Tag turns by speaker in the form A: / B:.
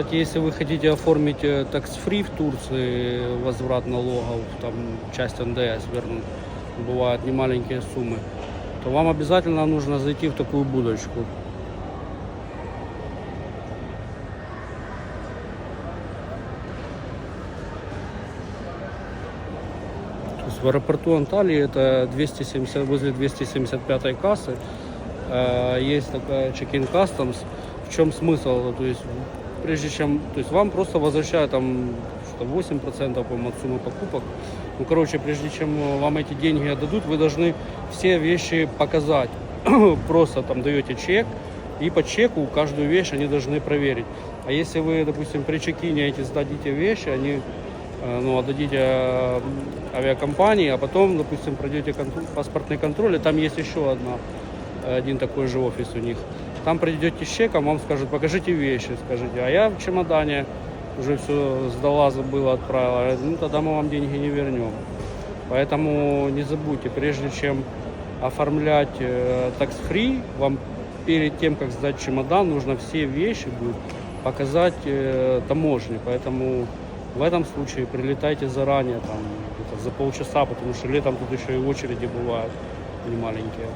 A: Кстати, если вы хотите оформить э, tax-free в Турции, возврат налогов, там часть НДС вернуть, бывают немаленькие суммы, то вам обязательно нужно зайти в такую будочку. То есть в аэропорту Анталии это 270, возле 275 кассы э, есть такая check-in customs. В чем смысл? То есть прежде чем, то есть вам просто возвращают там что 8% по-моему, от суммы покупок. Ну, короче, прежде чем вам эти деньги отдадут, вы должны все вещи показать. просто там даете чек, и по чеку каждую вещь они должны проверить. А если вы, допустим, при чекине эти сдадите вещи, они э, ну, отдадите э, авиакомпании, а потом, допустим, пройдете контр- паспортный контроль, и там есть еще одна, один такой же офис у них. Там придете с чеком, вам скажут, покажите вещи, скажите, а я в чемодане уже все сдала, забыла, отправила, ну тогда мы вам деньги не вернем. Поэтому не забудьте, прежде чем оформлять э, tax-free, вам перед тем, как сдать чемодан, нужно все вещи будет показать э, таможне. Поэтому в этом случае прилетайте заранее, там, за полчаса, потому что летом тут еще и очереди бывают немаленькие.